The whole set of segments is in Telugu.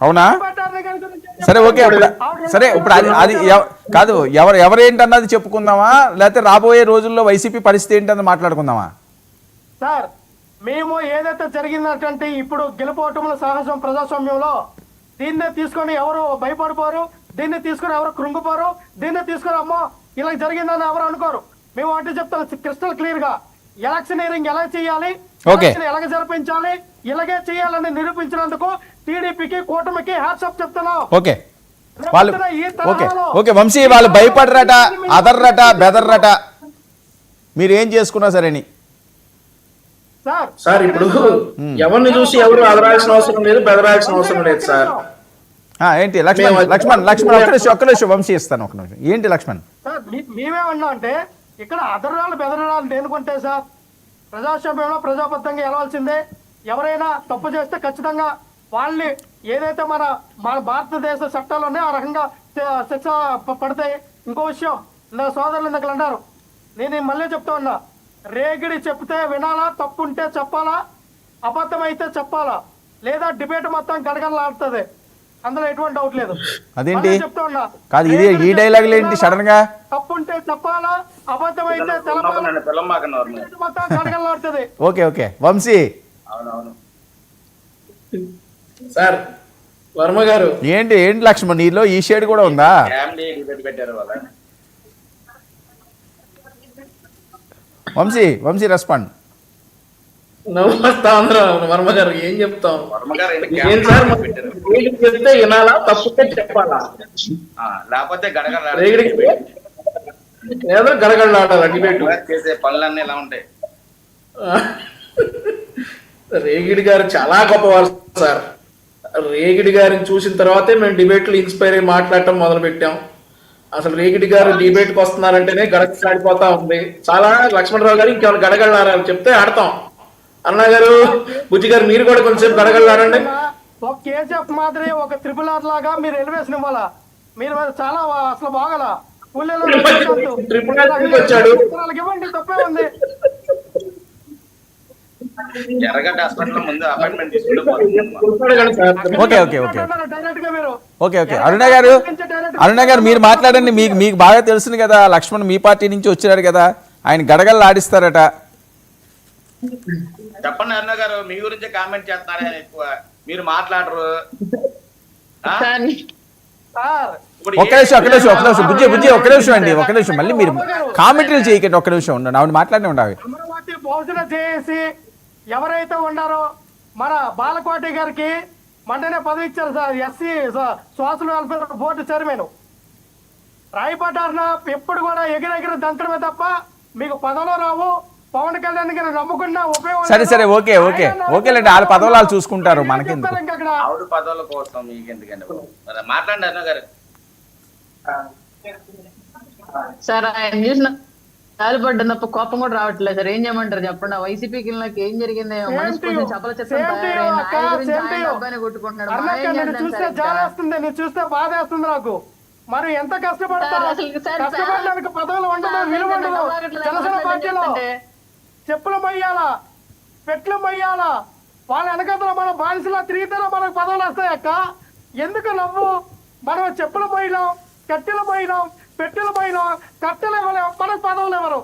అవునా? సరే ఓకే సరే ఇప్పుడు అది అది కాదు ఎవరు ఎవరేంటన్నది చెప్పుకుందామా? లేకపోతే రాబోయే రోజుల్లో వైసీపీ పరిస్థితి ఏంటన్నది మాట్లాడుకుందామా? సార్ మేము ఏదైతే జరిగినటువంటి ఇప్పుడు గెలుపోవటంలో సాహసం ప్రజాస్వామ్యంలో దీన్నే తీసుకొని ఎవరు భయపడిపోరు దీన్ని తీసుకొని ఎవరు కృంగిపోరు దీన్నే తీసుకొని అమ్మో ఇలా జరిగిందని ఎవరు అనుకోరు. మేము అంటే చెప్తాం క్రిస్టల్ క్లియర్గా ఎలక్షనీరింగ్ ఎలా చేయాలి ఎలాగ జరిపించాలి ఇలాగే చేయాలని నిరూపించినందుకు టీడీపీకి కూటమికి హ్యాట్సప్ చెప్తున్నాం ఓకే. వాళ్ళు ఓకే. ఓకే వంశీ వాళ్ళు భయపడరట అదర్రట బెదర్రట. మీరు ఏం చేసుకున్నా సరేని? సార్ సార్ ఇప్పుడు ఎవరిని చూసి ఎవరు అదరాల్సిన అవసరం లేదు బెదరాల్సిన అవసరం లేదు సార్. ఆ, ఏంటి లక్ష్మణ్ లక్ష్మణ్ లక్ష్మణ్ ఒక్క నిమిషం ఒక్క నిమిషం వంశీ ఇస్తాను ఒక నిమిషం. ఏంటి లక్ష్మణ్? సార్ మీ- మేమేమన్నా అంటే ఇక్కడ అదరాలు బెదరాలు దేనికుంటే సార్ ప్రజాస్వామ్యంలో ప్రజాబద్ధంగా వెళ్ళాల్సిందే ఎవరైనా తప్పు చేస్తే ఖచ్చితంగా వాళ్ళని ఏదైతే మన మన భారతదేశ చట్టాలు ఉన్నాయో ఆ రకంగా శిక్ష పడతాయి. ఇంకో విషయం నా సోదరులు ఇందాక అన్నారు. నేను మళ్ళీ చెప్తా ఉన్నా. రేగిడి చెప్తే వినాలా తప్పు ఉంటే చెప్పాలా అబద్ధం అయితే చెప్పాలా లేదా డిబేట్ మొత్తం గడగడలాడుతుంది. అందులో ఎటువంటి డౌట్ లేదు. అదేంటి? మళ్ళీ చెప్తా ఉన్నా. కాదు ఇది ఈ డైలాగులు ఏంటి సడన్గా? తప్పుంటే చెప్పాలా అబద్ధం అయితే తెలపాలా. మొత్తం కడగలాడుతుంది ఓకే ఓకే. వంశీ. అవునవును. సార్ వర్మ గారు. ఏంటి ఏంటి లక్ష్మణ్? నీలో ఈ షేడ్ కూడా ఉందా? వంశీ వంశీ రెస్పాండ్ వర్మ గారు ఏం చెప్తాం వర్మ గారు ఏం సార్ చెప్తే వినాలా? చెప్పాలా? ఆ, లేకపోతే గడగడ ఏదో గడగడలాడాల డిబేట్ చేసే పనులన్నీ ఇలా ఉంటాయి? రేగిడి గారు చాలా గొప్పవారు సార్. రేగిడి గారిని చూసిన తర్వాతే మేము డిబేట్లు ఇన్స్పైర్ అయ్యి మాట్లాడటం మొదలు పెట్టాం అసలు రేగిడి గారు డిబేట్కి వస్తున్నారంటేనే గడగడాడిపోతా ఉంది. చాలా లక్ష్మణరావు గారు ఇంకేమైనా గడగడలాడాలి చెప్తే ఆడతాం. అన్న గారు బుజ్జి గారు మీరు కూడా కొంచెం గడగడలాడండి. ఒక కేజీఎఫ్ మాదిరి ఒక త్రిపుల్ ఆర్ లాగా మీరు ఎలివేషన్ ఇవ్వాలా? మీరు చాలా అసలు బాగల? ఊళ్ళో. ఇవ్వండి తప్పే ఉంది. ఎర్రగడ్డ హాస్పిటల్ ముందు అపాయింట్మెంట్ తీసుకుంటే పోతుంది. అడగండి సార్ ఓకే ఓకే ఓకే. డైరెక్ట్గా మీరు ఓకే ఓకే. అరుణ గారు అరుణ గారు మీరు మాట్లాడండి. మీకు మీకు బాగా తెలుసును కదా లక్ష్మణ్ మీ పార్టీ నుంచి వచ్చారు కదా ఆయన గడగడలు ఆడిస్తారట. చెప్పండి అరుణ గారు మీ గురించే కామెంట్ చేస్తున్నారే ఆయన ఎక్కువ? మీరు మాట్లాడరు. ఆ? సార్. ఇప్పుడు ఒక్క నిమిషం ఒక్క నిమిషం ఒక్క నిమిషం. బుజ్జి బుజ్జి ఒక్క నిమిషం అండి ఒక్క నిమిషం. మళ్ళీ మీరు కామెంటరీలు చేయకండి ఒక్క నిమిషం ఉండండి. ఆవిడ మాట్లాడి ఉండాలి. ఎవరైతే ఉన్నారో మన బాలకోటి గారికి మంటనే పదవి ఇచ్చారు sir SC social welfare board chairman. రాయపడ్డారన? ఎప్పుడు కూడా ఎగిరెగిరి దంచడమే తప్ప మీకు పదవులు రావు. పవన్ కళ్యాణ్ గారు నమ్ముకున్న ఉపయోగం సరే. సరే ఓకే ఓకే ఓకేలేండి వాళ్ళ పదవులు వాళ్ళు చూసుకుంటారు మనకెందుకు? ఆవిడ పదవుల కోసం మీకు ఎందుకండి మాట్లాడండి గారు. సార్ ఆయన చూసిన గాలిపడ్డ తప్ప కోపం కూడా రావట్లేదు సార్. ఏం చేయమంటారు చెప్పండి. వైసీపీకి నాకు ఏం జరిగింది. కొంచెం చపల చెత్తం Same to you, తయారైంది. అక్క, ఆయన గురించి same to ఆయన you. అబ్బాయిని కొట్టుకుంటున్నాడు. చూస్తే? జాలేస్తుంది నేను చూస్తే బాధ వేస్తుంది. నాకు. మరి ఎంత కష్టపడతారు పదవులు ఉండదు విలువ ఉండదు జనసేన పార్టీలో. చెప్పులు మొయ్యాలా? పెట్లు మొయ్యాలా? వాళ్ళ వెనకతల మనం బానిసలా తిరిగితేనే మనకు పదవులు వస్తాయి అక్క ఎందుకు నవ్వు? మనం చెప్పులు మొయ్యలేం కట్టెలు మొయ్యలేం. పెట్టెలు మొయ్యలేం కట్టెలు ఇవ్వలేం మనకు పదవులు ఎవరు?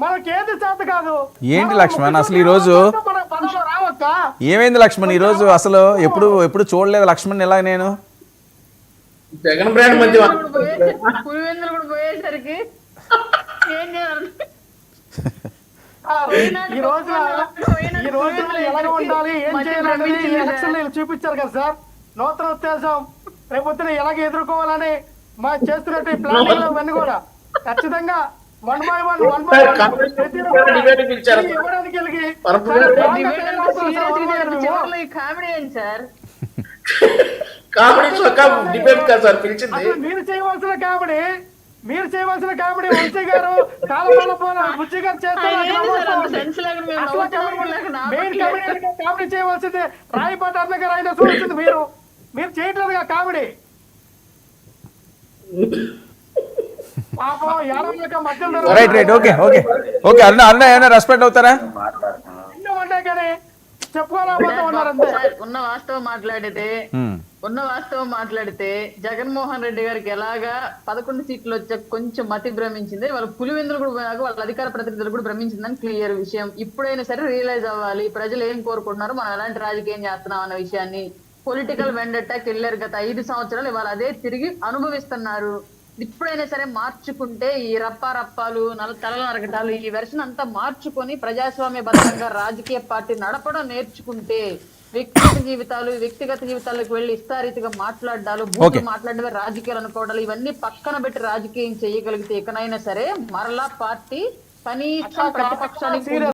మనకి ఏది చేత కాదు? ఏంటి మనం లక్ష్మణ్, అసలు ఈ రోజు- ఏమైంది లక్ష్మణ్? ఈరోజు అసలు ఎప్పుడు ఎప్పుడు చూడలేదు లక్ష్మణ్ ఇలా నేను? జగన్ బ్రాండ్ మధ్య కూడా పోయేసరికి- ఏం చేయాలి? ఈ రోజు ఈ రోజు ఎలాగ ఉండాలి? ఏం ఈ ఎలక్షన్ చూపించారు కదా సార్. నూతన ఉత్తేజం. రేపొద్దున ఎలాగ ఎదుర్కోవాలని మా చేస్తున్నట్టు ప్లానింగ్ ఇవన్నీ కూడా. ఖచ్చితంగా one by one one by comedy debate కాదు సార్ పిలిచింది. మీరు చేయవలసిన కామెడీ మీరు చేయవలసిన కామెడీ వంశీ గారు కాలపాల బుజ్జి చేస్తారు. కామెడీ చేయవలసింది. రాయపాటి అన్న గారు ఆయన చూడాల్సింది మీరు. మీరు చేయట్లేదుగా comedy. Right right okay okay okay Aruna Aruna ఏమైనా రెస్పెక్ట్ అవుతారా? ఉన్న వాస్తవం మాట్లాడితే ఉమ్. ఉన్న వాస్తవం మాట్లాడితే జగన్మోహన్ రెడ్డి గారికి ఎలాగా పదకొండు సీట్లు వచ్చే కొంచెం మతి భ్రమించింది వాళ్ళ పులివెందులు కూడా వాళ్ళ అధికార ప్రతినిధులు కూడా భ్రమించిందని క్లియర్ విషయం. ఇప్పుడైనా సరే రియలైజ్ అవ్వాలి. ప్రజలు ఏం కోరుకుంటున్నారు మనం ఎలాంటి రాజకీయం చేస్తున్నాం అన్న విషయాన్ని పొలిటికల్ వెండటాకి వెళ్ళారు గత ఐదు సంవత్సరాలు ఇవాళ అదే తిరిగి అనుభవిస్తున్నారు ఇప్పుడైనా సరే మార్చుకుంటే ఈ రప్పా రప్పాలు నల తలల నరకటాలు ఈ వెర్షన్ అంతా మార్చుకొని ప్రజాస్వామ్యబద్ధంగా రాజకీయ పార్టీ నడపడం నేర్చుకుంటే వ్యక్తిగత జీవితాలు వ్యక్తిగత జీవితాలకు వెళ్ళి ఇష్టారీతిగా మాట్లాడాలు. బూతులు మాట్లాడమే రాజకీయాలు అనుకోవడాలు ఇవన్నీ పక్కన పెట్టి రాజకీయం చేయగలిగితే ఇకనైనా సరే మరలా పార్టీ కనీసం ప్రతిపక్షానికి